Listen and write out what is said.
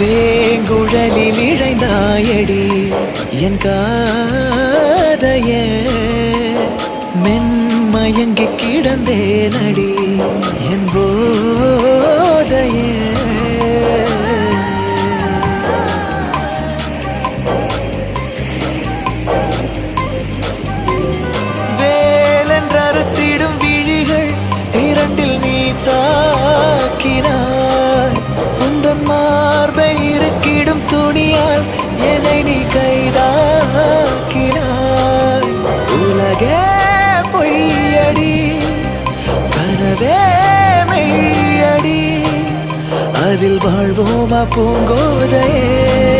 வேங்குழலில் இழைந்தாயடி என் காதைய. மென்மயங்கி கிடந்தேனடி நீ கைதாக்கினாய். உலகே பொய்யடி கனவே மெய்யடி. அதில் வாழ்வோமா பூங்கோதையே?